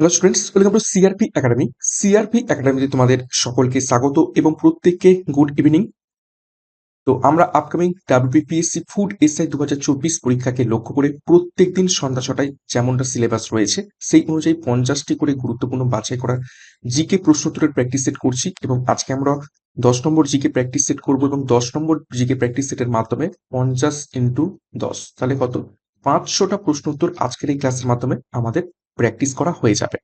Hello students welcome to CRP academy CRP একাডেমিতে তোমাদের সকলকে স্বাগত এবং প্রত্যেককে গুড ইভিনিং তো আমরা আপকামিং ডাব্লিউপিএসসি ফুড এসআই দু হাজার চব্বিশ পরীক্ষাকে লক্ষ্য করে প্রত্যেক দিন সন্ধ্যা ছটায় যেমনটা সিলেবাস রয়েছে, সেই অনুযায়ী পঞ্চাশটি করে গুরুত্বপূর্ণ বাছাই করা জিকে প্রশ্নোত্তরের প্র্যাকটিস সেট করছি এবং আজকে আমরা দশ নম্বর জিকে প্র্যাকটিস সেট করব এবং দশ নম্বর জিকে প্র্যাকটিস সেটের মাধ্যমে পঞ্চাশ ইন্টু দশ। তাহলে কত? পাঁচশোটা প্রশ্নোত্তর আজকের এই ক্লাসের মাধ্যমে আমাদের প্র্যাকটিস করা হয়ে যাবে।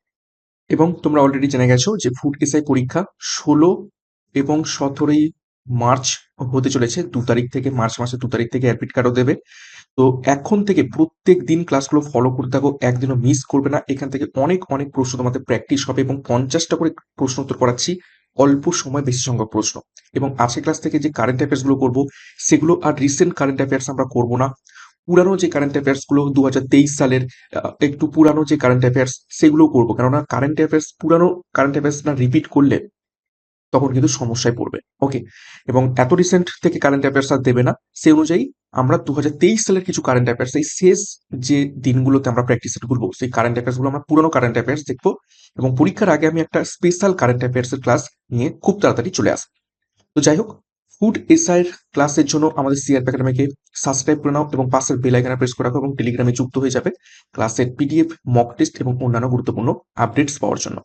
এবং তোমরা অলরেডি জেনে গেছো যে ফুড এসআই পরীক্ষা ষোলো এবং সতেরোই মার্চ হতে চলেছে। দু তারিখ থেকে মার্চ মাসের দু তারিখ থেকে অ্যাডমিট কার্ডও দেবে। তো এখন থেকে প্রত্যেক দিন ক্লাসগুলো ফলো করতে থাকো, একদিনও মিস করবে না। এখান থেকে অনেক অনেক প্রশ্ন তোমাদের প্র্যাকটিস হবে এবং পঞ্চাশটা করে প্রশ্ন উত্তর করাচ্ছি। অল্প সময় বেশি সংখ্যক প্রশ্ন। এবং আজকের ক্লাস থেকে যে কারেন্ট অ্যাফেয়ার্সগুলো করব, সেগুলো আর রিসেন্ট কারেন্ট অ্যাফেয়ার্স আমরা করব না। পুরানো যে কারেন্ট অ্যাফেয়ার্সগুলো দুহাজার তেইশ সালের একটু পুরানো যে কারেন্ট অ্যাফেয়ার্স সেগুলো করব। কেননা কারেন্ট অ্যাফেয়ার্স পুরানো কারেন্ট অ্যাফেয়ার্স না রিপিট করলে তখন কিন্তু সমস্যায় পড়বে। ওকে এবং এত রিসেন্ট থেকে কারেন্ট অ্যাফেয়ার্স আর দেবে না। সেই অনুযায়ী আমরা দু হাজার তেইশ সালের কিছু কারেন্ট অ্যাফেয়ার্স এই শেষ যে দিনগুলোতে আমরা প্র্যাকটিস করব, সেই কারেন্ট অ্যাফেয়ার্সগুলো আমরা পুরোনো কারেন্ট অ্যাফেয়ার্স দেখব এবং পরীক্ষার আগে আমি একটা স্পেশাল কারেন্ট অ্যাফেয়ার্স এর ক্লাস নিয়ে খুব তাড়াতাড়ি চলে আসব। তো যাই হোক ফুড এসআইয়ের ক্লাসের জন্য আমাদের সিআর একাডেমিকে সাবস্ক্রাইব করে নাও এবং পাশের বেল আইকনে প্রেস করে রাখো এবং টেলিগ্রামে যুক্ত হয়ে যাবে ক্লাসের পিডিএফ মক টেস্ট এবং অন্যান্য গুরুত্বপূর্ণ আপডেটস পাওয়ার জন্য।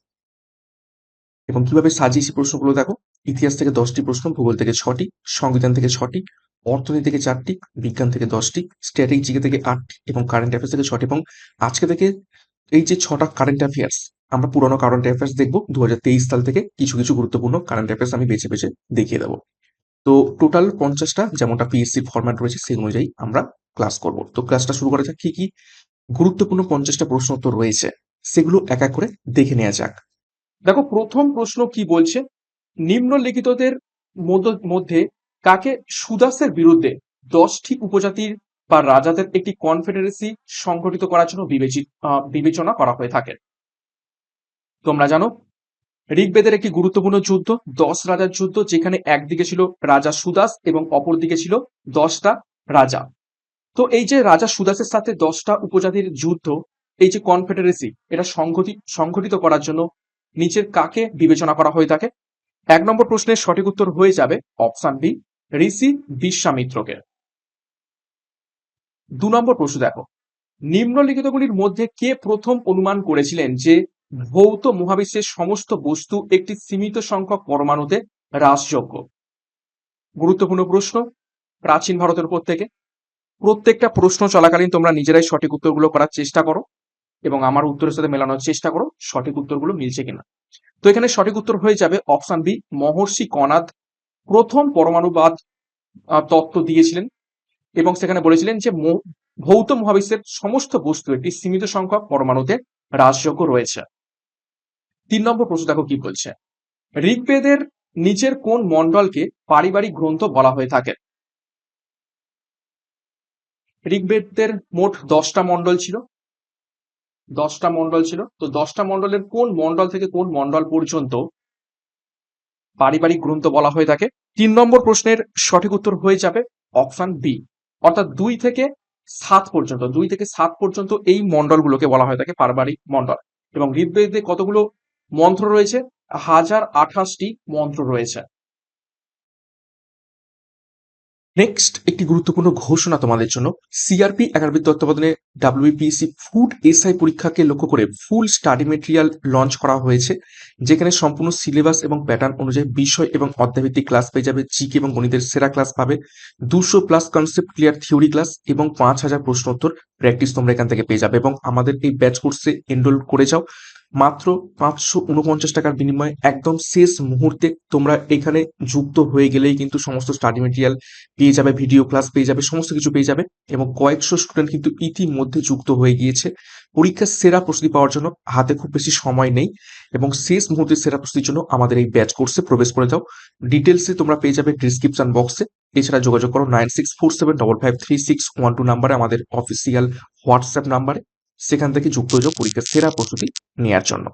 এবং কীভাবে সাজিয়েছি প্রশ্নগুলো দেখো? ইতিহাস থেকে দশটি প্রশ্ন, ভূগোল থেকে ছটি, সংবিধান থেকে ছটি, অর্থনীতি থেকে চারটি, বিজ্ঞান থেকে দশটি স্ট্র্যাটেজিকে থেকে আটটি এবং কারেন্ট অ্যাফেয়ার্স থেকে ছটি এবং আজকে থেকে এই যে ছটা কারেন্ট অ্যাফেয়ার্স আমরা পুরোনো কারেন্ট অ্যাফেয়ার্স দেখব। দু হাজার তেইশ সাল থেকে কিছু কিছু গুরুত্বপূর্ণ কারেন্ট অ্যাফেয়ার্স আমি বেছে বেছে দেখিয়ে দেবো। তো টোটাল পঞ্চাশটা যেমনটা পিএসসি ফরম্যাট রয়েছে সেই অনুযায়ী আমরা ক্লাস করব। তো ক্লাসটা শুরু করা যাক, কি কি গুরুত্বপূর্ণ পঞ্চাশটা প্রশ্ন তো রয়েছে, সেগুলো এক এক করে দেখে নেওয়া যাক। দেখো, প্রথম প্রশ্ন কি বলছে? নিম্নলিখিতদের মধ্য- কাকে সুদাসের বিরুদ্ধে দশটি উপজাতির বা রাজাদের একটি কনফেডারেসি সংগঠিত করার জন্য বিবেচিত বিবেচনা করা হয়ে থাকে? তোমরা জানো ঋগ্বেদের একটি গুরুত্বপূর্ণ যুদ্ধ, দশ রাজার যুদ্ধ, যেখানে একদিকে ছিল রাজা সুদাস এবং অপরদিকে ছিল দশটা রাজা। তো এই যে রাজা সুদাসের সাথে দশটা উপজাতির যুদ্ধ, এই যে কনফেডারেসি, এটা সংগঠিত সংগঠিত করার জন্য নিচের কাকে বিবেচনা করা হয়ে থাকে? এক নম্বর প্রশ্নের সঠিক উত্তর হয়ে যাবে অপশন বি, ঋষি বিশ্বামিত্রকে। দু নম্বর প্রশ্ন দেখো, নিম্নলিখিতগুলির মধ্যে কে প্রথম অনুমান করেছিলেন যে ভৌত মহাবিশ্বের সমস্ত বস্তু একটি সীমিত সংখ্যক পরমাণুতে হ্রাসযোগ্য গুরুত্বপূর্ণ প্রশ্ন, প্রাচীন ভারতের উপর থেকে। প্রত্যেকটা প্রশ্ন চলাকালীন তোমরা নিজেরাই সঠিক উত্তরগুলো করার চেষ্টা করো এবং আমার উত্তরের সাথে মেলানোর চেষ্টা করো, সঠিক উত্তরগুলো মিলছে কিনা। তো এখানে সঠিক উত্তর হয়ে যাবে অপশন বি, মহর্ষি কনাদ প্রথম পরমাণুবাদ তত্ত্ব দিয়েছিলেন এবং সেখানে বলেছিলেন যে ভৌত মহাবিশ্বের সমস্ত বস্তু একটি সীমিত সংখ্যক পরমাণুতে হ্রাসযোগ্য রয়েছে। তিন নম্বর প্রশ্ন দেখো কি বলছে? ঋগ্বেদের নিচের কোন মণ্ডলকে পারিবারিক গ্রন্থ বলা হয়ে থাকে? ঋগ্বেদের মোট দশটা মণ্ডল ছিল। দশটা মণ্ডল ছিল। তো দশটা মণ্ডলের কোন মণ্ডল থেকে কোন মণ্ডল পর্যন্ত পারিবারিক গ্রন্থ বলা হয়ে থাকে? তিন নম্বর প্রশ্নের সঠিক উত্তর হয়ে যাবে অপশন বি। অর্থাৎ দুই থেকে সাত পর্যন্ত, দুই থেকে সাত পর্যন্ত এই মণ্ডলগুলোকে বলা হয়ে থাকে পারিবারিক মণ্ডল। এবং ঋগ্বেদে কতগুলো মন্ত্র রয়েছে। হাজার আঠাশটি মন্ত্র রয়েছে। নেক্সট একটি গুরুত্বপূর্ণ ঘোষণা তোমাদের জন্য। সিআরপি একাডেমির তত্ত্বাবধানে ডাব্লিউপিএসসি ফুড এসআই পরীক্ষাকে লক্ষ্য করে ফুল স্টাডি মেটেরিয়াল লঞ্চ করা হয়েছে, যেখানে সম্পূর্ণ সিলেবাস এবং প্যাটার্ন অনুযায়ী বিষয় এবং অধ্যায়ভিত্তিক ক্লাস পেয়ে যাবে জিকে এবং গণিতের সেরা ক্লাস পাবে, দুশো plus concept clear theory class এবং পাঁচ হাজার প্রশ্ন উত্তর প্র্যাকটিস তোমরা এখান থেকে পেয়ে যাবে এবং আমাদের এই ব্যাচ কোর্সে এনরোল করে যাও। মাত্র পাঁচশো উনপঞ্চাশ টাকার বিনিময়ে একদম শেষ মুহূর্তে তোমরা এখানে যুক্ত হয়ে গেলেই কিন্তু সমস্ত স্টাডি মেটেরিয়াল পেয়ে যাবে ভিডিও ক্লাস পেয়ে যাবে, সমস্ত কিছু পেয়ে যাবে এবং কয়েকশো স্টুডেন্ট কিন্তু ইতিমধ্যে যুক্ত হয়ে গিয়েছে। পরীক্ষার সেরা প্রস্তুতি পাওয়ার জন্য হাতে খুব বেশি সময় নেই এবং শেষ মুহূর্তে সেরা প্রস্তুতির জন্য আমাদের এই ব্যাচ কোর্সে প্রবেশ করে দাও ডিটেলসে তোমরা পেয়ে যাবে ডিসক্রিপশন বক্সে এছাড়া যোগাযোগ করো nine six four seven double five three six one two নাম্বারে, আমাদের অফিসিয়াল হোয়াটসঅ্যাপ নাম্বারে। সেখান থেকে যুক্ত হয়ে পরীক্ষার সেরা প্রস্তুতি নেওয়ার জন্য।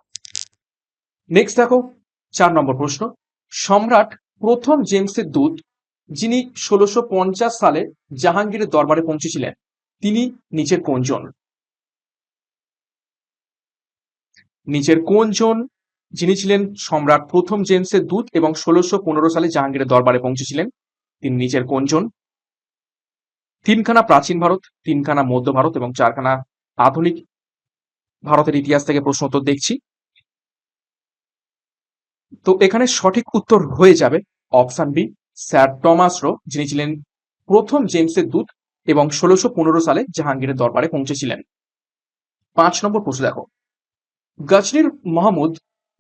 নেক্সট দেখো, চার নম্বর প্রশ্ন। সম্রাট প্রথম জেমসের দূত, যিনি ষোলোশো সালে জাহাঙ্গীরের দরবারে পৌঁছেছিলেন, তিনি নিচের কোনজন নিচের কোন জন? যিনি ছিলেন সম্রাট প্রথম জেমসের দূত এবং ষোলোশো পনেরো সালে জাহাঙ্গীরের দরবারে পৌঁছেছিলেন, তিনি নিচের কোন জন? তিনখানা প্রাচীন ভারত, তিনখানা মধ্য ভারত এবং চারখানা আধুনিক ভারতের ইতিহাস থেকে প্রশ্ন উত্তর দেখছি। তো এখানে সঠিক উত্তর হয়ে যাবে option B sir Thomas Roe, যিনি ছিলেন প্রথম জেমসের দূত এবং ষোলোশো পনেরো সালে জাহাঙ্গীরের দরবারে পৌঁছেছিলেন। পাঁচ নম্বর প্রশ্ন দেখো। গজনীর মাহমুদ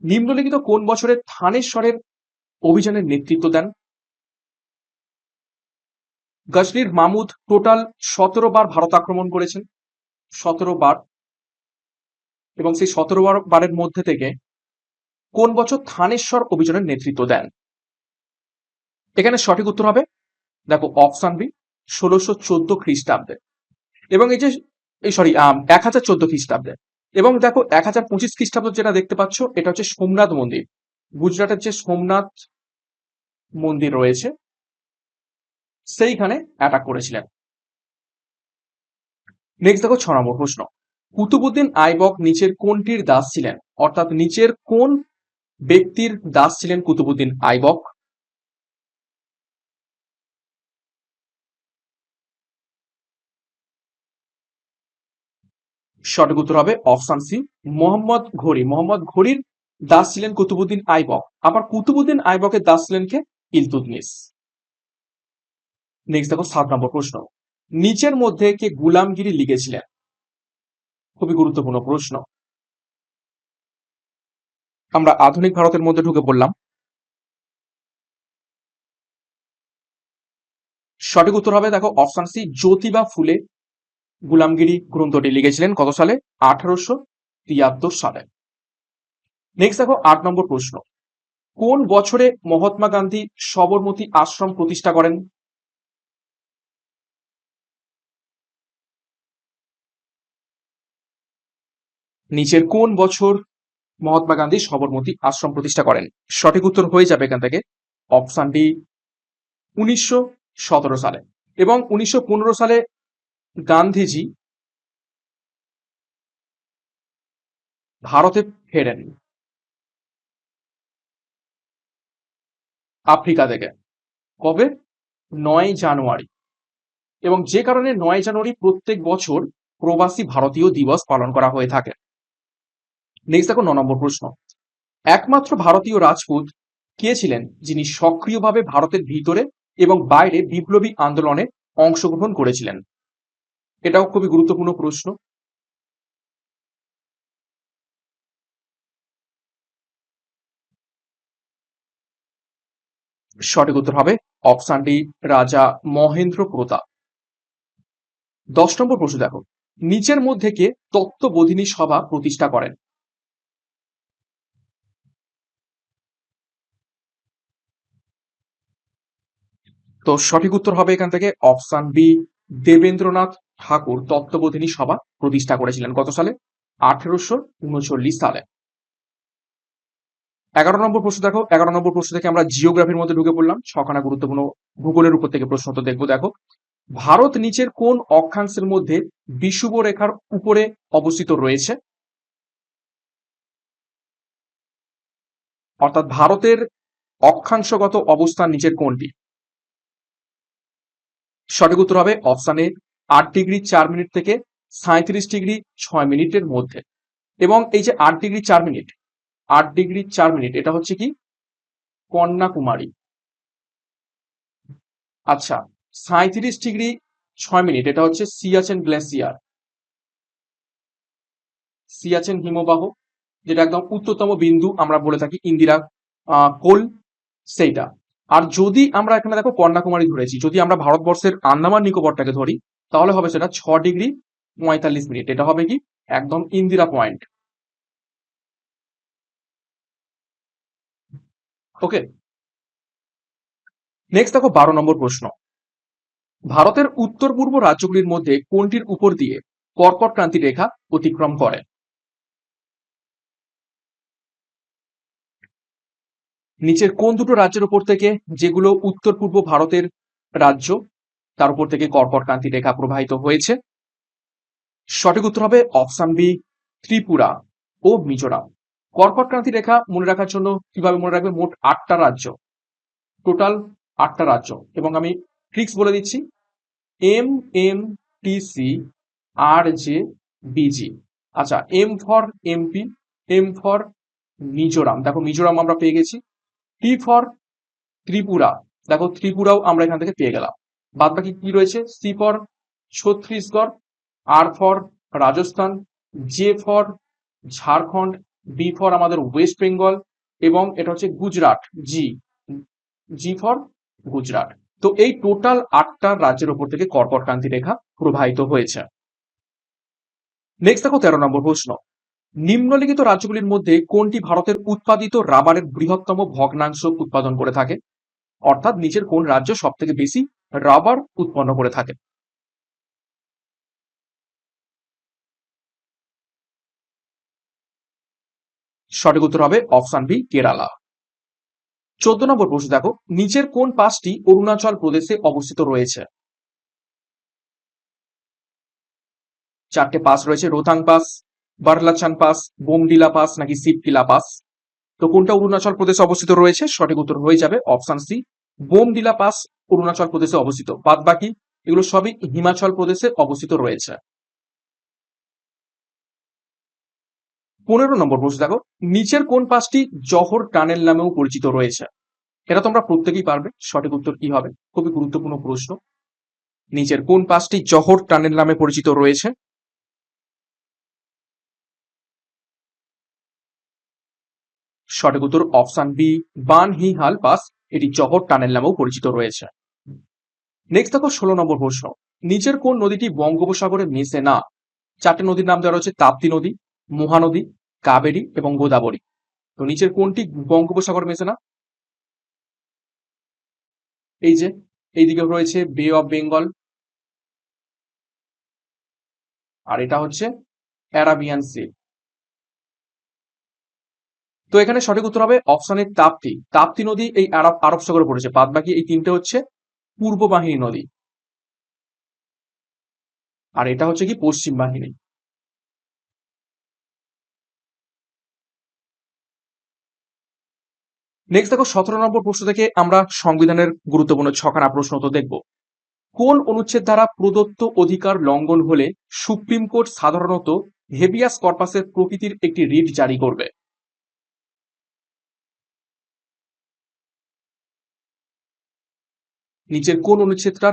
নিম্নলিখিত কোন বছরে থানেশ্বরের অভিযানের নেতৃত্ব দেন? গজনীর মাহমুদ টোটাল সতেরো বার ভারত আক্রমণ করেছেন। সতেরো বার এবং সেই সতেরো বার, বারের মধ্যে থেকে কোন বছর থানেশ্বর অভিযানের নেতৃত্ব দেন? এখানে সঠিক উত্তর হবে, দেখো অপশন বি ষোলোশো চোদ্দ খ্রিস্টাব্দে। এবং এই যে, এই সরি এক হাজার চোদ্দ খ্রিস্টাব্দে। এবং দেখো, এক হাজার পঁচিশ খ্রিস্টাব্দ যেটা দেখতে পাচ্ছ, এটা হচ্ছে সোমনাথ মন্দির। গুজরাটের যে সোমনাথ মন্দির রয়েছে, সেইখানে অ্যাটাক করেছিলেন। নেক্সট দেখো ছ নম্বর প্রশ্ন। কুতুবুদ্দিন আইবক নিচের কোনটির দাস ছিলেন? অর্থাৎ নিচের কোন ব্যক্তির দাস ছিলেন কুতুবুদ্দিন আইবক? সঠিক উত্তর হবে অপশন সি মোহাম্মদ ঘড়ি। মোহাম্মদ ঘড়ির দাস ছিলেন কুতুবুদ্দিন আইবক। আবার কুতুবুদ্দিন আইবকের দাস ছিলেন কে? ইলতুতমিস নেক্সট দেখো সাত নম্বর প্রশ্ন। নিচের মধ্যে কে গুলামগিরি লিখেছিলেন? খুবই গুরুত্বপূর্ণ প্রশ্ন। আমরা আধুনিক ভারতের মধ্যে ঢুকে পড়লাম। সঠিক উত্তর হবে, দেখো অপশন সি জ্যোতিবা ফুলে গুলামগিরি গ্রন্থটি লিখেছিলেন কত সালে? আঠারোশো তিয়াত্তর সালে। নেক্সট দেখো, আট নম্বর প্রশ্ন। কোন বছরে মহাত্মা গান্ধী সবরমতী আশ্রম প্রতিষ্ঠা করেন? নিচের কোন বছর মহাত্মা গান্ধী সবরমতী আশ্রম প্রতিষ্ঠা করেন? সঠিক উত্তর হয়ে যাবে এখান থেকে অপশন ডি উনিশশো সতেরো সালে। এবং উনিশশো পনেরো সালে গান্ধীজি ভারতে ফেরেন। আফ্রিকা থেকে। কবে? নয় জানুয়ারি। এবং যে কারণে নয় জানুয়ারি প্রত্যেক বছর প্রবাসী ভারতীয় দিবস পালন করা হয়ে থাকে। নেক্সট দেখো ন নম্বর প্রশ্ন। একমাত্র ভারতীয় রাজপুত কে ছিলেন যিনি সক্রিয়ভাবে ভারতের ভিতরে এবং বাইরে বিপ্লবী আন্দোলনে অংশগ্রহণ করেছিলেন? এটাও খুবই গুরুত্বপূর্ণ প্রশ্ন। সঠিক উত্তর হবে অপশন ডি, রাজা মহেন্দ্র প্রতাপ। দশ নম্বর প্রশ্ন দেখো। নিচের মধ্যে কে তত্ত্ববোধিনী সভা প্রতিষ্ঠা করেন? তো সঠিক উত্তর হবে এখান থেকে অপশন বি, দেবেন্দ্রনাথ ঠাকুর, তত্ত্ববোধিনী সভা প্রতিষ্ঠা করেছিলেন কত সালে? আঠেরোশো উনচল্লিশ সালে। এগারো নম্বর প্রশ্ন দেখো। এগারো নম্বর প্রশ্ন থেকে আমরা জিওগ্রাফির মধ্যে ঢুকে পড়লাম। ছখানা গুরুত্বপূর্ণ ভূগোলের উপর থেকে প্রশ্ন তো দেখব। দেখো, ভারত নিচের কোন অক্ষাংশের মধ্যে বিষুব রেখার উপরে অবস্থিত রয়েছে? অর্থাৎ ভারতের অক্ষাংশগত অবস্থান নিচের কোনটি? সঠিক উত্তর হবে অপশানে আট ডিগ্রি চার মিনিট থেকে সাঁত্রিশ ডিগ্রি ছয় মিনিটের মধ্যে। এবং এই যে আট ডিগ্রি চার মিনিট, আট ডিগ্রি চার মিনিট, এটা হচ্ছে কি? কন্যাকুমারী। আচ্ছা সাঁত্রিশ ডিগ্রি ছয় মিনিট, এটা হচ্ছে সিয়াচেন গ্লেসিয়ার। সিয়াচেন হিমবাহ, যেটা একদম উচ্চতম বিন্দু আমরা বলে থাকি, ইন্দিরা কোল, সেইটা। আর যদি আমরা এখানে দেখো কন্যাকুমারী ধরেছি, যদি আমরা ভারতবর্ষের আন্দামান নিকোবরটাকে ধরি, তাহলে হবে সেটা ছ ডিগ্রি পঁয়তাল্লিশ মিনিট। এটা হবে কি? একদম ইন্দিরা পয়েন্ট। ওকে। নেক্সট দেখো বারো নম্বর প্রশ্ন। ভারতের উত্তর পূর্ব রাজ্যগুলির মধ্যে কোনটির উপর দিয়ে কর্কট ক্রান্তি রেখা অতিক্রম করে? নিচের কোন দুটো রাজ্যের উপর থেকে যেগুলো উত্তর পূর্ব ভারতের রাজ্য, তার উপর থেকে কর্কট ক্রান্তি রেখা প্রবাহিত হয়েছে? সঠিক উত্তর হবে অপশন বি, ত্রিপুরা ও মিজোরাম। কর্কট ক্রান্তি রেখা মনে রাখার জন্য কীভাবে মনে রাখবে মোট আটটা রাজ্য। টোটাল আটটা রাজ্য। এবং আমি ট্রিক্স বলে দিচ্ছি। M M, T, C, R, J BG আচ্ছা M for MP M for Mizoram. দেখো, মিজোরাম আমরা পেয়ে গেছি। T for Tripura. দেখো ত্রিপুরাও আমরা এখান থেকে পেয়ে গেলাম। বাদ বাকি কি রয়েছে? C for Chhattisgarh R for Rajasthan J for Jharkhand B for আমাদের ওয়েস্ট বেঙ্গল এবং এটা হচ্ছে Gujarat G G for Gujarat. তো এই টোটাল আটটা রাজ্যের উপর থেকে কর্কট ক্রান্তি রেখা প্রবাহিত হয়েছে। নেক্সট দেখো তেরো নম্বর প্রশ্ন। নিম্নলিখিত রাজ্যগুলির মধ্যে কোনটি ভারতের উৎপাদিত রাবারের বৃহত্তম ভগ্নাংশ উৎপাদন করে থাকে? অর্থাৎ নিচের কোন রাজ্য সব থেকে বেশি রাবার উৎপন্ন করে থাকে? সঠিক উত্তর হবে অপশন বি, কেরালা। চোদ্দ নম্বর প্রশ্ন, দেখো, নিচের কোন পাসটি অরুণাচল প্রদেশে অবস্থিত রয়েছে? চারটে পাস রয়েছে Rohtang pass Baralacha pass, Bomdila pass, নাকি সিপকিলা পাস? তো কোনটা অরুণাচল প্রদেশে অবস্থিত রয়েছে? সঠিক উত্তর হয়ে যাবে option C, Bomdila pass, Arunachal প্রদেশে অবস্থিত। বাদ বাকি, এগুলো সবই হিমাচল প্রদেশে অবস্থিত রয়েছে। পনেরো নম্বর প্রশ্ন দেখো, নিচের কোন পাসটি জহর টানেল নামেও পরিচিত রয়েছে? এটা তোমরা প্রত্যেকেই পারবে, সঠিক উত্তর কি হবে? খুবই গুরুত্বপূর্ণ প্রশ্ন। নিচের কোন পাসটি জহর টানেল নামে পরিচিত রয়েছে? সঠিক উত্তর অপশন বি বান হি হাল পাস, এটি জহর টানেল নামেও পরিচিত রয়েছে। নেক্সট দেখো ষোলো নম্বর প্রশ্ন। নিচের কোন নদীটি বঙ্গোপসাগরে মেশে না? চারটে নদীর নাম দেওয়া রয়েছে তাপ্তি নদী, মহানদী, কাবেরী এবং গোদাবরী। তো নিচের কোনটি বঙ্গোপসাগর মেশে না? এই যে, এইদিকে রয়েছে বে অফ বেঙ্গল আর এটা হচ্ছে অ্যারাবিয়ান সি তো এখানে সঠিক উত্তর হবে অপশনের তাপ্তি। তাপ্তি নদী এই আরব আরব সাগরে পড়েছে। বাদ বাকি এই তিনটে হচ্ছে পূর্ব বাহিনী নদী। আর এটা হচ্ছে কি পশ্চিম বাহিনী। নেক্সট দেখো সতেরো নম্বর প্রশ্ন থেকে আমরা সংবিধানের গুরুত্বপূর্ণ ছখানা প্রশ্ন তো দেখব। কোন অনুচ্ছেদ দ্বারা প্রদত্ত অধিকার লঙ্ঘন হলে সুপ্রিম কোর্ট সাধারণত হেবিয়াস কর্পাসের প্রকৃতির একটি রিট জারি করবে? নিচের কোন অনুচ্ছেদটা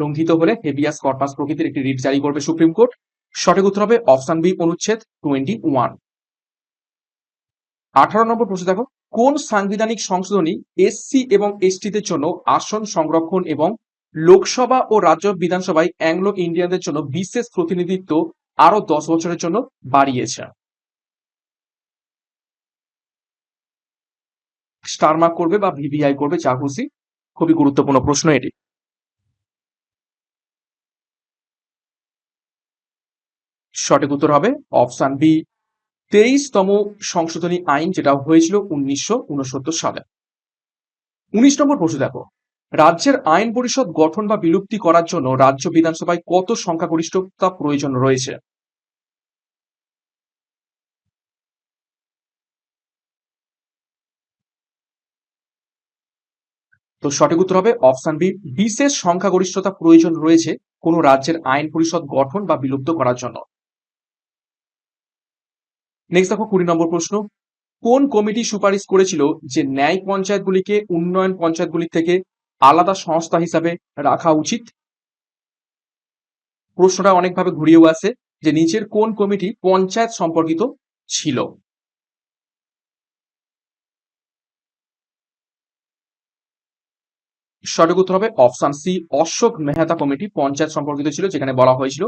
লঙ্ঘিত হলে হেবিয়াস কর্পাস প্রকৃতির একটি রিট জারি করবে সুপ্রিম কোর্ট। সঠিক উত্তর হবে অপশন বি, অনুচ্ছেদ টোয়েন্টি ওয়ান। আঠারো নম্বর প্রশ্ন দেখো। কোন সাংবিধানিক সংশোধনী এসসি এবং এসটিদের জন্য আসন সংরক্ষণ এবং লোকসভা ও রাজ্য বিধানসভায় অ্যাংলো ইন্ডিয়ানদের জন্য বিশেষ প্রতিনিধিত্ব আরও দশ বছরের জন্য বাড়িয়েছে? স্টারমার্ক করবে বা ভিভিআই করবে খুশি। খুবই গুরুত্বপূর্ণ প্রশ্ন এটি। সঠিক উত্তর হবে অপশন বি, তেইশতম সংশোধনী আইন যেটা হয়েছিল উনিশশো উনসত্তর সালে। উনিশ নম্বর প্রশ্ন দেখো, রাজ্যের আইন পরিষদ গঠন বা বিলুপ্তি করার জন্য রাজ্য বিধানসভায় কত সংখ্যাগরিষ্ঠতা প্রয়োজন রয়েছে? তো সঠিক উত্তর হবে অপশন বি বিশেষ সংখ্যাগরিষ্ঠতা প্রয়োজন রয়েছে কোন রাজ্যের আইন পরিষদ গঠন বা বিলুপ্ত করার জন্য। নেক্সট দেখো কুড়ি নম্বর প্রশ্ন। কোন কমিটি সুপারিশ করেছিল যে ন্যায় পঞ্চায়েতগুলিকে উন্নয়ন পঞ্চায়েতগুলি থেকে আলাদা সংস্থা হিসাবে রাখা উচিত? প্রশ্নটা অনেকভাবে ঘুরিয়েও আসে যে নিচের কোন কমিটি পঞ্চায়েত সম্পর্কিত ছিল। সঠিক উত্তর হবে option C, Ashok Mehta committee panchayat সম্পর্কিত ছিল, যেখানে বলা হয়েছিল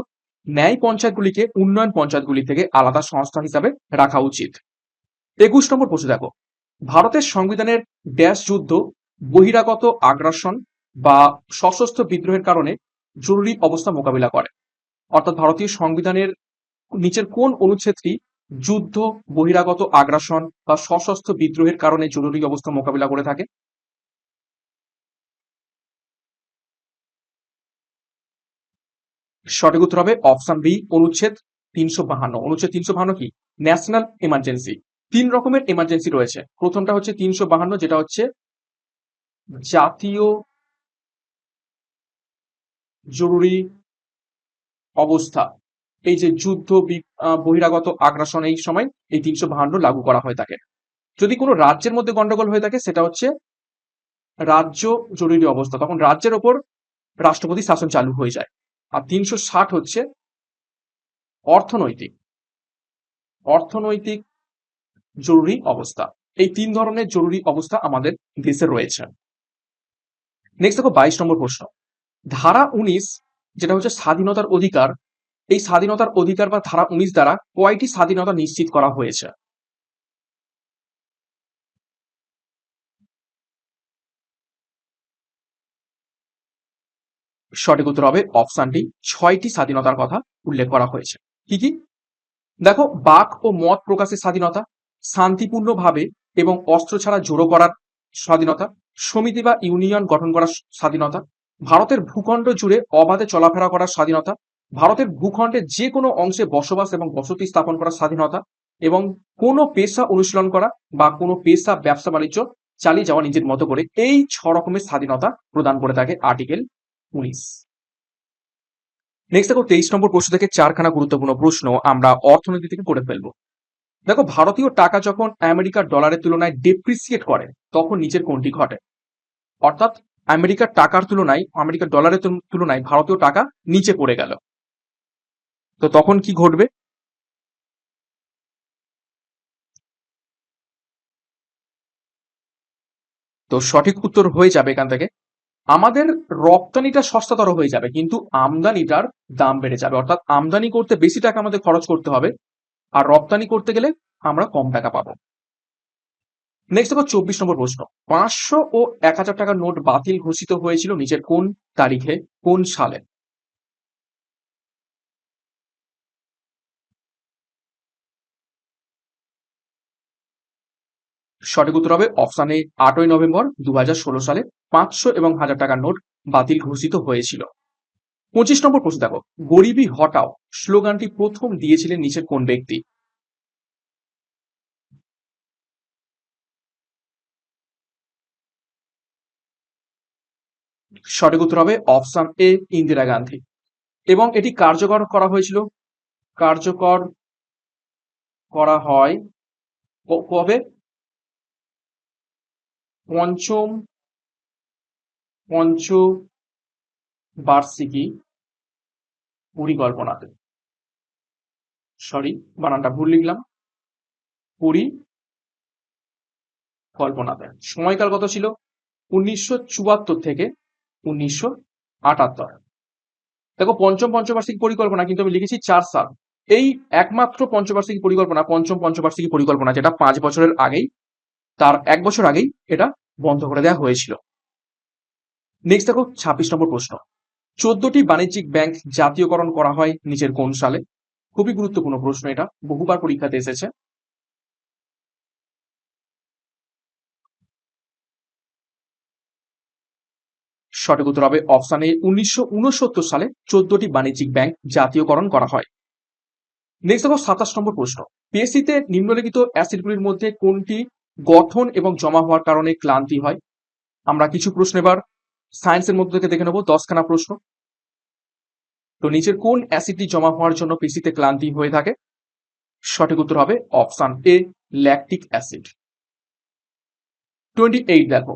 ন্যায় পঞ্চায়েতগুলিকে উন্নয়ন পঞ্চায়েতগুলি থেকে আলাদা সংস্থা হিসাবে রাখা উচিত। একুশ নম্বর প্রশ্ন দেখো। ভারতের সংবিধানের ড্যাশ যুদ্ধ, বহিরাগত আগ্রাসন বা সশস্ত্র বিদ্রোহের কারণে জরুরি অবস্থা মোকাবিলা করে। অর্থাৎ ভারতীয় সংবিধানের নিচের কোন অনুচ্ছেদটি যুদ্ধ, বহিরাগত আগ্রাসন বা সশস্ত্র বিদ্রোহের কারণে জরুরি অবস্থা মোকাবিলা করে থাকে? সঠিক উত্তর হবে অপশন বি, অনুচ্ছেদ তিনশো বাহান্ন। অনুচ্ছেদ তিনশো বাহান্ন কি? National emergency. তিন রকমের এমার্জেন্সি রয়েছে। প্রথমটা হচ্ছে তিনশো বাহান্ন, যেটা হচ্ছে জাতীয় জরুরি অবস্থা। এই যে যুদ্ধ বহিরাগত আগ্রাসন এই সময় এই তিনশো বাহান্ন লাগু করা হয়ে থাকে যদি কোনো রাজ্যের মধ্যে গন্ডগোল হয়ে থাকে, সেটা হচ্ছে রাজ্য জরুরি অবস্থা। তখন রাজ্যের ওপর রাষ্ট্রপতি শাসন চালু হয়ে যায়। আর তিনশো ষাট হচ্ছে অর্থনৈতিক। অর্থনৈতিক জরুরি অবস্থা। এই তিন ধরনের জরুরি অবস্থা আমাদের দেশে রয়েছে। নেক্সট দেখো বাইশ নম্বর প্রশ্ন। ধারা উনিশ, যেটা হচ্ছে স্বাধীনতার অধিকার, এই স্বাধীনতার অধিকার বা ধারা উনিশ দ্বারা কয়টি স্বাধীনতা নিশ্চিত করা হয়েছে? সঠিক উত্তর হবে অপশনটি ছয়টি স্বাধীনতার কথা উল্লেখ করা হয়েছে। কি কি? দেখো, বাক ও মত প্রকাশের স্বাধীনতা, শান্তিপূর্ণভাবে এবং অস্ত্র ছাড়া জড়ো করার স্বাধীনতা, সমিতি বা ইউনিয়ন গঠন করার স্বাধীনতা, ভারতের ভূখণ্ড জুড়ে অবাধে চলাফেরা করার স্বাধীনতা, ভারতের ভূখণ্ডের যে কোনো অংশে বসবাস এবং বসতি স্থাপন করার স্বাধীনতা এবং কোনো পেশা অনুশীলন করা বা কোনো পেশা ব্যবসা বাণিজ্য চালিয়ে যাওয়া নিজের মতো করে এই ছ রকমের স্বাধীনতা প্রদান করে থাকে আর্টিকেল উনিশ নেক্সট দেখো, তেইশ নম্বর প্রশ্ন থেকে চারখানা গুরুত্বপূর্ণ প্রশ্ন আমরা অর্থনীতি থেকে করে ফেলব। দেখো, ভারতীয় টাকা যখন আমেরিকার ডলারের তুলনায় ডেপ্রিসিয়েট করে, তখন নিচের কোনটি ঘটে? অর্থাৎ আমেরিকার টাকার তুলনায়, আমেরিকার ডলারের তুলনায় ভারতীয় টাকা নিচে পড়ে গেল। তো তখন কি ঘটবে? তো সঠিক উত্তর হয়ে যাবে এখান থেকে। আমাদের রপ্তানিটা সস্তাতর হয়ে যাবে, কিন্তু আমদানিটার দাম বেড়ে যাবে। অর্থাৎ আমদানি করতে বেশি টাকা আমাদের খরচ করতে হবে, আর রপ্তানি করতে গেলে আমরা কম টাকা পাবো। নেক্সট দেখো চব্বিশ নম্বর প্রশ্ন। পাঁচশো ও এক হাজার টাকার নোট বাতিল ঘোষিত হয়েছিল নিচের কোন তারিখে, কোন সালে? সঠিক উত্তর হবে অপশন এ আটই নভেম্বর দু হাজার ষোলো সালে পাঁচশো এবং হাজার টাকার নোট বাতিল ঘোষিত হয়েছিল। পঁচিশ নম্বর প্রশ্ন দেখো, গরিবি হটাও স্লোগানটি প্রথম দিয়েছিলেন নিচের কোন ব্যক্তি? সঠিক উত্তর হবে অপশন এ ইন্দিরা গান্ধী। এবং এটি কার্যকর করা হয়েছিল? কার্যকর করা হয় কবে? পঞ্চম পঞ্চ বার্ষিকী পরিকল্পনাতে। সরি বানানটা ভুল লিখলাম। পুরী কল্পনাতে সময়কাল কত ছিল? উনিশশো চুয়াত্তর থেকে উনিশশো আটাত্তর। দেখো, পঞ্চম পঞ্চবার্ষিক পরিকল্পনা কিন্তু আমি লিখেছি চার সাল। এই একমাত্র পঞ্চবার্ষিক পরিকল্পনা, পঞ্চম পঞ্চবার্ষিক পরিকল্পনা যেটা পাঁচ বছরের আগেই তার এক বছর আগেই এটা বন্ধ করে দেওয়া হয়েছিল। নেক্সট দেখো ছাব্বিশ নম্বর প্রশ্ন। চোদ্দটি বাণিজ্যিক ব্যাংক জাতীয়করণ করা হয় নিচের কোন সালে? খুবই গুরুত্বপূর্ণ প্রশ্ন এটা, বহুবার পরীক্ষাতে এসেছে। সঠিক উত্তর হবে অপশন উনিশশো সালে চোদ্দটি বাণিজ্যিক ব্যাংক জাতীয়করণ করা হয়। নেক্সট দেখো সাতাশ নম্বর প্রশ্ন। পিএসসিতে নিম্নলিখিত অ্যাসিডগুলির মধ্যে কোনটি গঠন এবং জমা হওয়ার কারণে ক্লান্তি হয়। আমরা কিছু প্রশ্ন এবার সায়েন্সের মধ্যে থেকে দেখে নেব, দশখানা প্রশ্ন। তো নিচের কোন অ্যাসিডটি জমা হওয়ার জন্য পেশিতে ক্লান্তি হয়ে থাকে? সঠিক উত্তর হবে option A lactic acid twenty eight দেখো,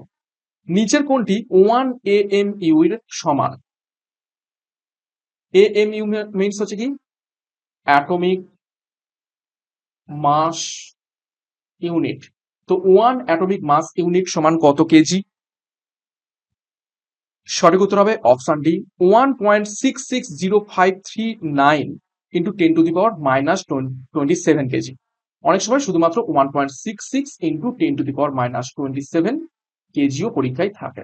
নিচের কোনটি ওয়ান এ এম ইউ এর সমান? এ এম ইউ মিনস হচ্ছে কি? অ্যাটমিক মাস ইউনিট তো ওয়ান অ্যাটমিক মাস ইউনিট সমান কত কেজি সঠিক উত্তর হবে option D one point six six zero five three nine into ten to the power minus twenty seven kg অনেক সময় শুধুমাত্র one point six six into ten to the power minus twenty seven কেজিও পরীক্ষায় থাকে।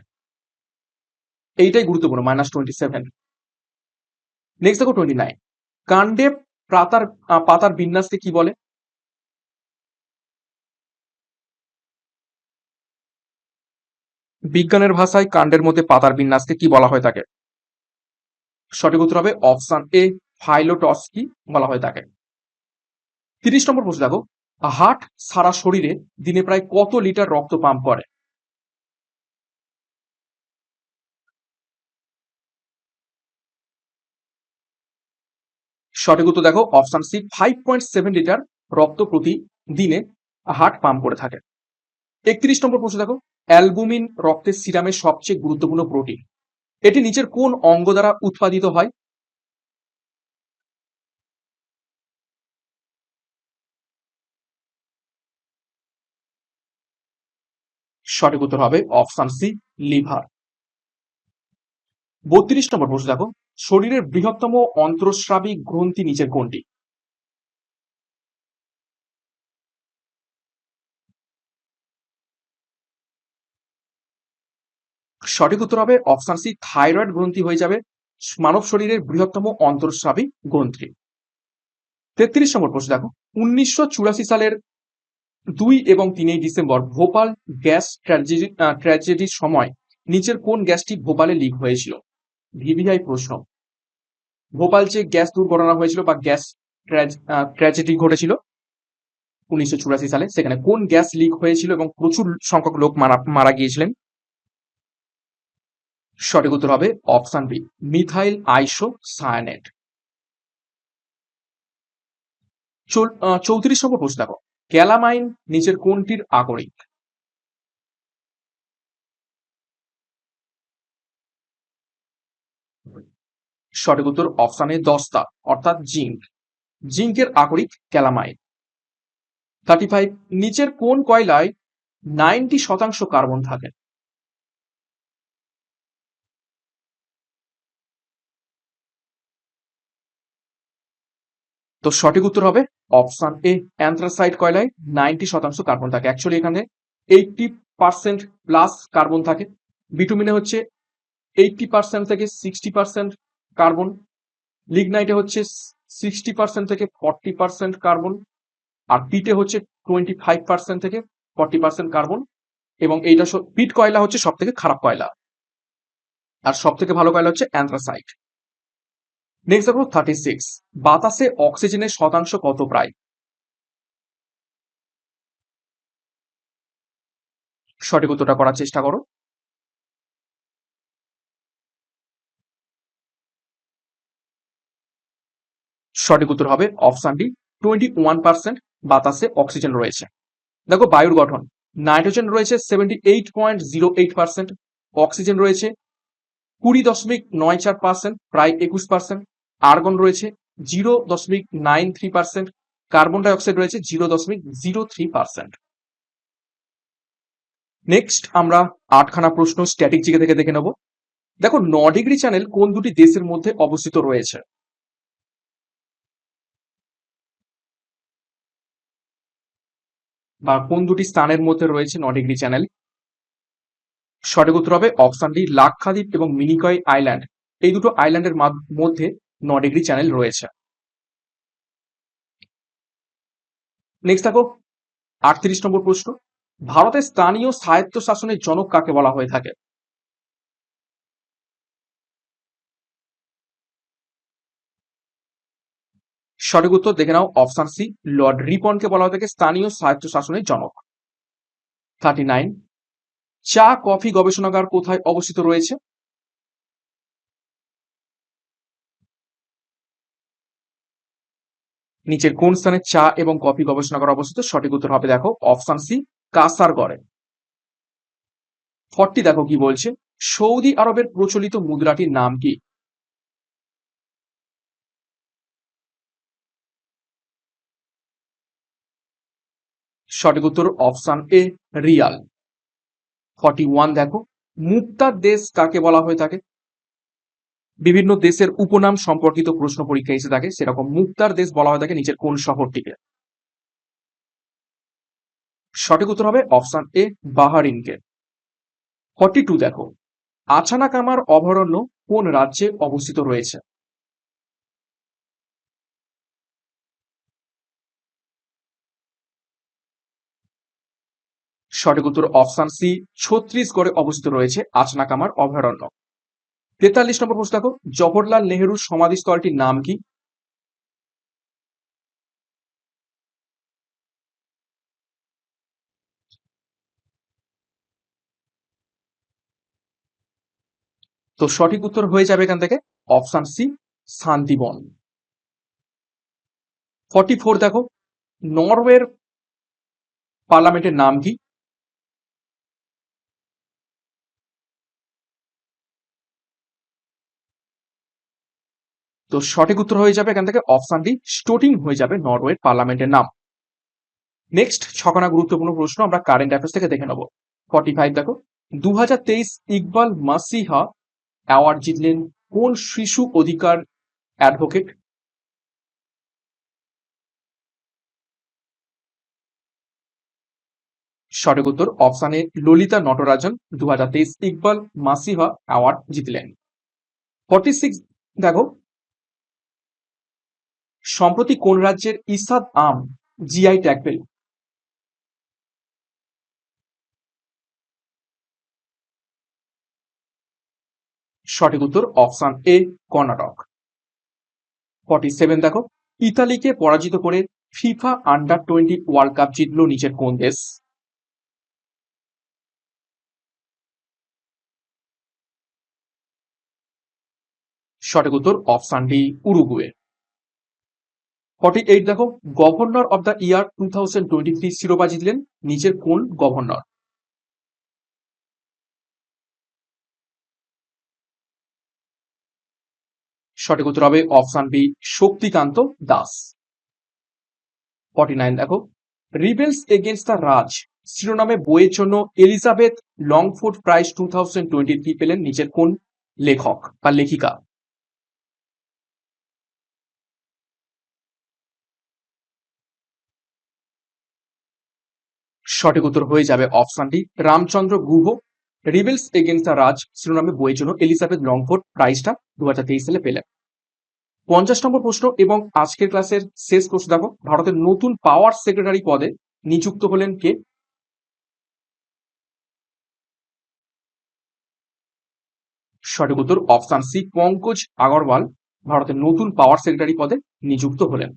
এইটাই গুরুত্বপূর্ণ minus twenty seven next দেখো twenty nine কাণ্ডে পাতার পাতার বিন্যাসকে কি বলে? বিজ্ঞানের ভাষায় কাণ্ডের মধ্যে পাতার বিন্যাসকে কি বলা হয় থাকে সঠিক উত্তর হবে অপশন এ ফাইলোটস কি বলা হয় থাকে তিরিশ নম্বর প্রশ্ন দেখো, হার্ট সারা শরীরে দিনে প্রায় কত লিটার রক্ত পাম্প করে? সঠিক উত্তর দেখো, option C, five point seven litre রক্ত প্রতি দিনে হার্ট পাম্প করে থাকে। একত্রিশ নম্বর প্রশ্ন দেখো, অ্যালবুমিন রক্তের সিরামের সবচেয়ে গুরুত্বপূর্ণ প্রোটিন। এটি নিচের কোন অঙ্গ দ্বারা উৎপাদিত হয়? সঠিক উত্তর হবে অপশন সি, লিভার। বত্রিশ নম্বর প্রশ্ন দেখো, শরীরের বৃহত্তম অন্তঃস্রাবী গ্রন্থি নিচের কোনটি? সঠিক উত্তর হবে অপশন সি, থাইরয়েড গ্রন্থি হয়ে যাবে মানব শরীরের বৃহত্তম অন্তঃস্রাবী গ্রন্থি। তেত্রিশ নম্বর প্রশ্ন, দেখো, উনিশশো চুরাশি সালের দুই এবং তিনই ডিসেম্বর ভোপাল গ্যাস ট্র্যাজেডি ট্র্যাজেডির সময় নিচের কোন গ্যাসটি ভোপালে লিক হয়েছিল? ভিভিআই প্রশ্ন। ভোপাল যে গ্যাস দুর্ঘটনা হয়েছিল বা গ্যাস ট্র্যাজেডি ঘটেছিল উনিশশো চুরাশি সালে, সেখানে কোন গ্যাস লিক হয়েছিল এবং প্রচুর সংখ্যক লোক মারা মারা গিয়েছিলেন? সঠিক উত্তর হবে option B, methyl isocyanate চৌত্রিশ নম্বর প্রশ্ন দেখো, ক্যালামাইন নিচের কোনটির আকরিক? সঠিক উত্তর অপশানে দস্তা অর্থাৎ জিঙ্ক। জিঙ্কের আকরিক ক্যালামাইন। থার্টি ফাইভ নিচের কোন কয়লায় নাইনটি শতাংশ কার্বন থাকে? তো সঠিক উত্তর হবে অপশন এ অ্যান্থ্রাসাইড কয়লায় নাইনটি শতাংশ কার্বন থাকে। অ্যাকচুয়ালি এখানে এইটটি পার্সেন্ট প্লাস কার্বন থাকে। বিটুমিনে হচ্ছে এইটটি পার্সেন্ট থেকে সিক্সটি পার্সেন্ট কার্বন লিগনাইটে হচ্ছে সিক্সটি পার্সেন্ট থেকে ফর্টি পার্সেন্ট কার্বন আর পিটে হচ্ছে টোয়েন্টি ফাইভ পার্সেন্ট থেকে ফর্টি পার্সেন্ট কার্বন এবং এইটা পিট কয়লা হচ্ছে সব থেকে খারাপ কয়লা। আর সব থেকে ভালো কয়লা হচ্ছে অ্যান্থ্রাসাইড নেক্সট দেখো থার্টি সিক্স বাতাসে অক্সিজেনের শতাংশ কত প্রায়? সঠিক উত্তরটা করার চেষ্টা করো। সঠিক উত্তর হবে অপশন টোয়েন্টি ওয়ান পার্সেন্ট বাতাসে অক্সিজেন রয়েছে। দেখো বায়ুর গঠন। নাইট্রোজেন রয়েছে seventy eight point zero eight percent oxygen রয়েছে কুড়ি দশমিক নয় চার পার্সেন্ট প্রায় একুশ পার্সেন্ট আর্গন রয়েছে জিরো দশমিক nine three percent carbon dioxide রয়েছে জিরো দশমিক জিরো থ্রি পার্সেন্ট নেক্সট আমরা আটখানা প্রশ্ন স্ট্যাটিক জিকে থেকে দেখে নেব। দেখো, ন ডিগ্রি চ্যানেল কোন দুটি দেশের মধ্যে অবস্থিত রয়েছে? বা কোন দুটি স্থানের মধ্যে রয়েছে ন ডিগ্রি চ্যানেল সঠিক উত্তর হবে অপশন লাক্ষাদ্বীপ এবং মিনিকয় আইল্যান্ড। এই দুটো আইল্যান্ডের মধ্যে ন ডিগ্রি চ্যানেল রয়েছে। নেক্সট দেখো, আটত্রিশ নম্বর প্রশ্ন। ভারতের স্থানীয় স্বায়ত্ত শাসনের জনক কাকে বলা হয়ে থাকে? সঠিক উত্তর দেখে নাও, অপশন সি, লর্ড রিপনকে বলা হয়ে থাকে স্থানীয় স্বায়ত্ত শাসনের জনক। থার্টি নাইন চা কফি গবেষণাগার কোথায় অবস্থিত রয়েছে? নিচের কোন স্থানে চা এবং কফি গবেষণাগার অবস্থিত? সঠিক উত্তর হবে দেখো, অপশন সি কাসার কাসারগড়ে। ফর্টি দেখো কি বলছে, সৌদি আরবের প্রচলিত মুদ্রাটির নাম কি? সঠিক উত্তর option A, riyal. Forty one দেখো মুক্তার দেশ কাকে বলা হয়ে থাকে বিভিন্ন দেশের উপনাম সম্পর্কিত প্রশ্ন পরীক্ষা এসে থাকে। সেরকম মুক্তার দেশ বলা হয়ে থাকে নিচের কোন শহরটিকে? সঠিক উত্তর হবে অপশন এ, বাহারিনকে। ফর্টি টু দেখো। আছানা কামার অভয়ারণ্য কোন রাজ্যে অবস্থিত রয়েছে? সঠিক উত্তর অপশন সি ছত্রিশগড়ে অবস্থিত রয়েছে আছনা কামার অভয়ারণ্য। তেতাল্লিশ নম্বর প্রশ্ন দেখো, জওহরলাল নেহরুর সমাধিস্থলটির নাম কি? তো সঠিক উত্তর হয়ে যাবে এখান থেকে, option C, Shantivan. Forty four দেখো, নরওয়ের পার্লামেন্টের নাম কি? তো সঠিক উত্তর হয়ে যাবে এখান থেকে অপশন ডি স্টোটিং হয়ে যাবে নরওয়ের পার্লামেন্টের নাম। নেক্সট ছখানা গুরুত্বপূর্ণ প্রশ্ন আমরা কারেন্ট অ্যাফেয়ার্স থেকে দেখে নেব। ফর্টি ফাইভ দেখো। দুহাজার তেইশ ইকবাল মাসিহা অ্যাওয়ার্ড জিতলেন কোন শিশু অধিকার অ্যাডভোকেট সঠিক উত্তর অপশানে ললিতা নটরাজন দু হাজার তেইশ ইকবাল মাসিহা অ্যাওয়ার্ড জিতলেন। ফর্টি সিক্স দেখো। সম্প্রতি কোন রাজ্যের ইসাদ আম জিআই ট্যাগ পেল? সঠিক উত্তর option A, Karnataka. Forty seven দেখো, ইতালিকে পরাজিত করে FIFA under twenty world cup জিতল নিচের কোন দেশ? সঠিক উত্তর option D, Uruguay. Forty eight দেখো governor of the year two thousand twenty three শিরোপা জিতলেন, নিচের কোন গভর্নর সঠিক উত্তর হবে option B Shaktikanta Das. Forty nine দেখো রিবেলস এগেনস্ট দ্য রাজ শিরোনামে বইয়ের জন্য Elizabeth Longford prize two thousand twenty three পেলেন, নিচের কোন লেখক বা লেখিকা? সঠিক উত্তর হয়ে যাবে অপশনটি Ramachandra Guha, rebels against the Raj শিরোনামে বইয়ের জন্য এলিজাবেথ লংফোর্ড প্রাইজটা দু হাজার তেইশ সালে পেলেন। পঞ্চাশ নম্বর প্রশ্ন এবং আজকের ক্লাসের শেষ প্রশ্ন দেখো। ভারতের নতুন পাওয়ার সেক্রেটারি পদে নিযুক্ত হলেন কে? সঠিক উত্তর অপশন সি পঙ্কজ আগরওয়াল, ভারতের নতুন পাওয়ার সেক্রেটারি পদে নিযুক্ত হলেন।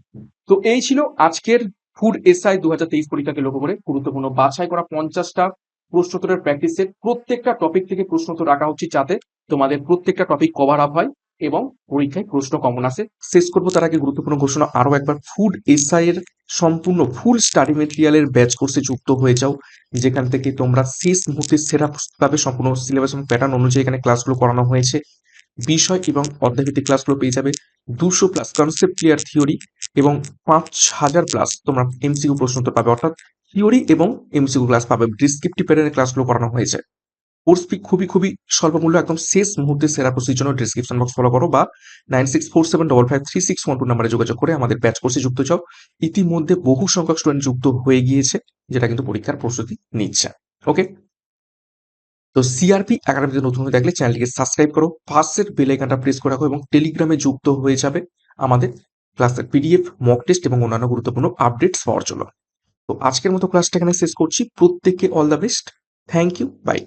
তো এই ছিল আজকের ফুড এসআই দু হাজার তেইশ পরীক্ষাকে লক্ষ্য করে গুরুত্বপূর্ণ। বাছাই করা পঞ্চাশটা প্রশ্নোত্তরের প্র্যাকটিস সেট প্রত্যেকটা টপিক থেকে প্রশ্নোত্তর রাখা হচ্ছে যাতে তোমাদের প্রত্যেকটা টপিক কভার আপ হয় এবং পরীক্ষায় প্রশ্ন কমন আসে। শেষ করব তার আগে গুরুত্বপূর্ণ ঘোষণা। আরও একবার ফুড এসআই এর সম্পূর্ণ ফুল স্টাডি মেটেরিয়ালের ব্যাচ কোর্সে যুক্ত হয়ে যাও, যেখান থেকে তোমরা শেষ মুহূর্তে সেরা পাবে সম্পূর্ণ সিলেবাস এবং প্যাটার্ন অনুযায়ী এখানে ক্লাসগুলো করানো হয়েছে। বিষয় এবং অধ্যায়ভিত্তিক ক্লাসগুলো পেয়ে যাবে। দুশো প্লাস কনসেপ্ট ক্লিয়ার থিওরি এবং পাঁচ হাজার প্লাস তোমরা এমসিকিউ প্রশ্ন উত্তর পাবে। অর্থাৎ থিওরি এবং এমসিকিউ ক্লাস পাবে। ডিসক্রিপটিভ প্যাটার্নের ক্লাসগুলো করানো হয়েছে। কোর্স ফি খুবই খুবই স্বল্প মূল্য একদম শেষ মুহূর্তে সেরা প্রস্তুতির জন্য ডিসক্রিপশন বক্স ফলো করো বা nine six four seven double five three six one two নাম্বারে যোগাযোগ করে আমাদের ব্যাচ কোর্সে যুক্ত চাও ইতিমধ্যে বহু সংখ্যক স্টুডেন্ট যুক্ত হয়ে গিয়েছে, যেটা কিন্তু পরীক্ষার প্রস্তুতি নিচ্ছে। ওকে তো সিআরপি একাডেমিতে নতুন হয়ে থাকলে চ্যানেলটিকে সাবস্ক্রাইব করো। ফার্স্টের বেল আইকনটা প্রেস করে রাখো এবং টেলিগ্রামে যুক্ত হয়ে যাবে আমাদের ক্লাসের পিডিএফ মক টেস্ট এবং অন্যান্য গুরুত্বপূর্ণ আপডেটস পাওয়ার জন্য। তো আজকের মতো ক্লাসটা এখানে শেষ করছি। প্রত্যেককে all the best thank you bye